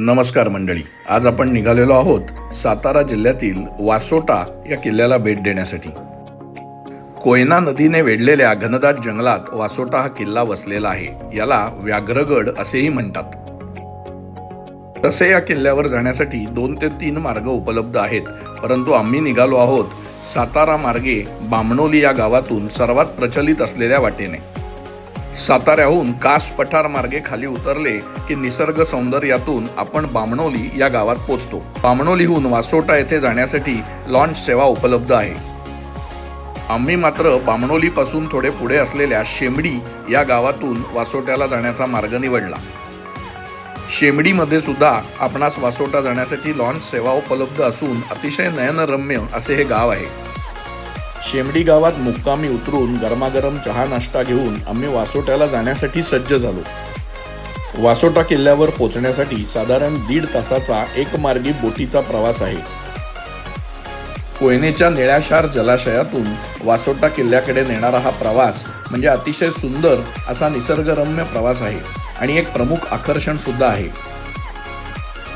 नमस्कार मंडळी. आज आपण निघालेलो आहोत सातारा जिल्ह्यातील वासोटा या किल्ल्याला भेट देण्यासाठी. कोयना नदीने वेढलेल्या घनदाट जंगलात वासोटा हा किल्ला वसलेला आहे. याला व्याघ्रगड असेही म्हणतात. तसे या किल्ल्यावर जाण्यासाठी दोन ते तीन मार्ग उपलब्ध आहेत. परंतु आम्ही निघालो आहोत सातारा मार्गे बामणोली या गावातून सर्वात प्रचलित असलेल्या वाटेने. साताऱ्याहून कास पठार मार्गे खाली उतरले की निसर्ग सौंदर्यातून आपण बामणोली या गावात पोचतो. बामणोलीहून वासोटा येथे जाण्यासाठी लॉन्च सेवा उपलब्ध आहे. आम्ही मात्र बामणोलीपासून थोडे पुढे असलेल्या शेमडी या गावातून वासोट्याला जाण्याचा मार्ग निवडला. शेमडीमध्ये सुद्धा आपणास वासोटा जाण्यासाठी लॉन्च सेवा उपलब्ध असून अतिशय नयनरम्य असे हे गाव आहे. शेमडी गावात मुक्कामी उतरून गरमागरम चहा नाश्ता घेऊन आम्ही वासोट्याला जाण्यासाठी सज्ज झालो. वासोटा किल्ल्यावर पोहोचण्यासाठी साधारण दीड तासाचा एक मार्गी बोटीचा प्रवास आहे. कोयनेच्या निळ्याशार जलाशयातून वासोटा किल्ल्याकडे नेणारा हा प्रवास म्हणजे अतिशय सुंदर असा निसर्गरम्य प्रवास आहे आणि एक प्रमुख आकर्षण सुद्धा आहे.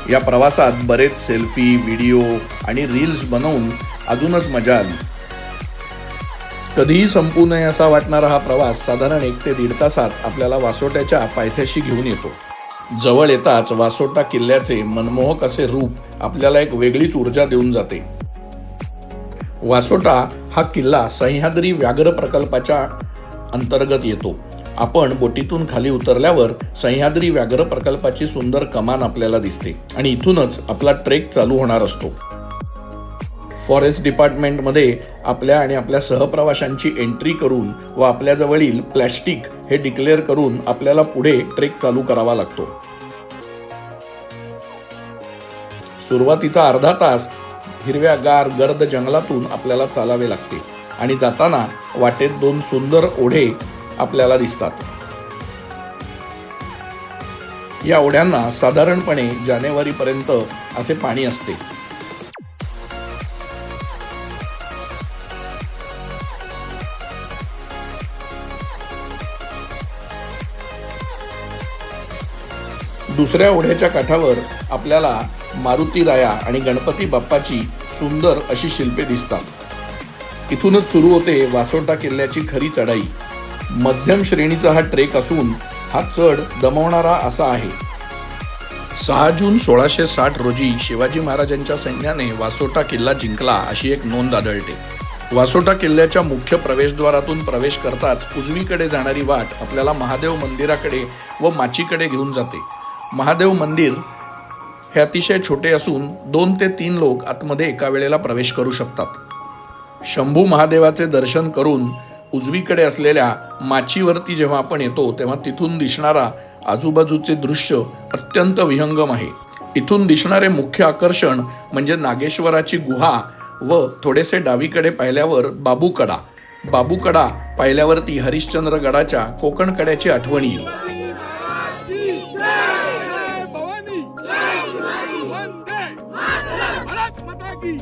या प्रवासात बरेच सेल्फी व्हिडिओ आणि रील्स बनवून अजूनच मजा आली. कधीही संपू नये असा वाटणारा हा प्रवास साधारण एक ते दीड तासात आपल्याला वासोट्याच्या पायथ्याशी घेऊन येतो. जवळ येताच वासोटा किल्ल्याचे मनमोहक असे रूप आपल्याला एक वेगळीच ऊर्जा देऊन जाते. वासोटा हा किल्ला सह्याद्री व्याघ्र प्रकल्पाच्या अंतर्गत येतो. आपण बोटीतून खाली उतरल्यावर सह्याद्री व्याघ्र प्रकल्पाची सुंदर कमान आपल्याला दिसते आणि इथूनच आपला ट्रेक चालू होणार असतो. फॉरेस्ट डिपार्टमेंटमध्ये आपल्या आणि आपल्या सहप्रवाशांची एंट्री करून व आपल्याजवळील प्लॅस्टिक हे डिक्लेअर करून आपल्याला पुढे ट्रेक चालू करावा लागतो. सुरुवातीचा अर्धा तास हिरव्यागार गर्द जंगलातून आपल्याला चालावे लागते आणि जाताना वाटेत दोन सुंदर ओढे आपल्याला दिसतात. या ओढ्यांना साधारणपणे जानेवारीपर्यंत असे पाणी असते. दुसऱ्या ओढ्याच्या काठावर आपल्याला मारुती राया आणि गणपती बाप्पाची सुंदर अशी शिल्पे दिसतात. इथूनच सुरू होते वासोटा किल्ल्याची खरी चढाई. मध्यम श्रेणीचा हा ट्रेक असून हा चढ दमवणारा असा आहे. सहा जून सोळाशे साठ रोजी शिवाजी महाराजांच्या सैन्याने वासोटा किल्ला जिंकला अशी एक नोंद आढळते. वासोटा किल्ल्याच्या मुख्य प्रवेशद्वारातून प्रवेश करताच उजवीकडे जाणारी वाट आपल्याला महादेव मंदिराकडे व माचीकडे घेऊन जाते. महादेव मंदिर हे अतिशय छोटे असून दोन ते तीन लोक आतमध्ये एका वेळेला प्रवेश करू शकतात. शंभू महादेवाचे दर्शन करून उजवीकडे असलेल्या माचीवरती जेव्हा आपण येतो तेव्हा तिथून दिसणारा आजूबाजूचे दृश्य अत्यंत विहंगम आहे. इथून दिसणारे मुख्य आकर्षण म्हणजे नागेश्वराची गुहा व थोडेसे डावीकडे पाहिल्यावर बाबूकडा. बाबूकडा पाहिल्यावरती हरिश्चंद्र गडाच्या कोकण कड्याची आठवण येईल. की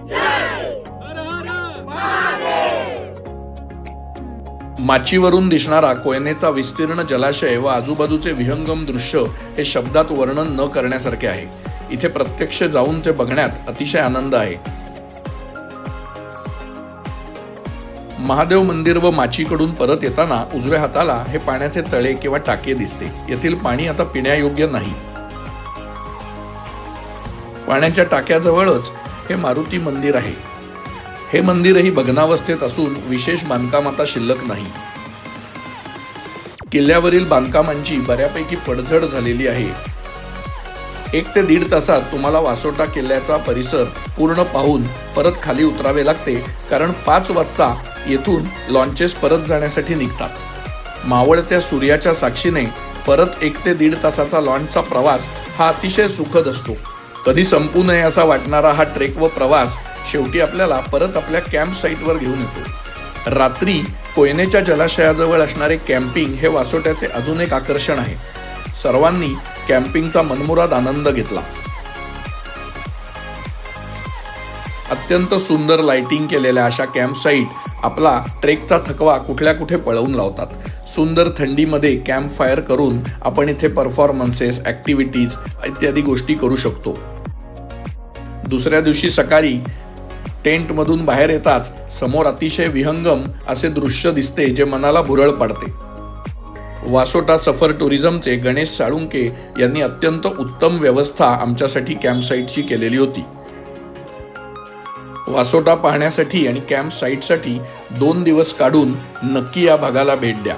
माचीवरून दिसणारा कोयनेचा विस्तीर्ण जलाशय व आजूबाजूचे विहंगम दृश्य हे शब्दात वर्णन न करण्यासारखे आहे. इथे प्रत्यक्ष जाऊन ते बघण्यात अतिशय आनंद आहे. महादेव मंदिर व माचीकडून परत येताना उजव्या हाताला हे पाण्याचे तळे किंवा टाके दिसते. येथील पाणी आता पिण्यायोग्य नाही. पाण्याच्या टाक्याजवळच हे मारुती मंदिर आहे. हे मंदिरही भग्नावस्थेत असून विशेष बांधकाम आता शिल्लक नाही. किल्ल्यावरील बांधकामांची बऱ्यापैकी पडझड झालेली आहे. एक ते दीड तासात तुम्हाला वासोटा किल्ल्याचा परिसर पूर्ण पाहून परत खाली उतरावे लागते कारण पाच वाजता येथून लॉन्चेस परत जाण्यासाठी निघतात. मावळत्या सूर्याच्या साक्षीने परत एक ते दीड तासाचा लॉन्चचा प्रवास हा अतिशय सुखद असतो. कधी संपू नये असा वाटणारा हा ट्रेक व प्रवास शेवटी आपल्याला परत आपल्या कॅम्प साईटवर घेऊन येतो. रात्री कोयनेच्या जलाशयाजवळ असणारे कॅम्पिंग हे वासोट्याचे अजून एक आकर्षण आहे. सर्वांनी कॅम्पिंगचा मनमुराद आनंद घेतला. अत्यंत सुंदर लाइटिंग केलेल्या अशा कॅम्प साईट आपला ट्रेकचा थकवा कुठल्या कुठे पळवून लावतात. सुंदर थंडीमध्ये कॅम्प फायर करून आपण इथे परफॉर्मन्सेस ॲक्टिव्हिटीज इत्यादी गोष्टी करू शकतो. दुसऱ्या दिवशी सकाळी टेंटमधून बाहेर येताच समोर अतिशय विहंगम असे दृश्य दिसते जे मनाला भुरळ पाडते. वासोटा सफर टुरिझमचे गणेश साळुंके यांनी अत्यंत उत्तम व्यवस्था आमच्यासाठी कॅम्पसाईटची केलेली होती. वासोटा पाहण्यासाठी आणि कॅम्प साईटसाठी दोन दिवस काढून नक्की या भागाला भेट द्या.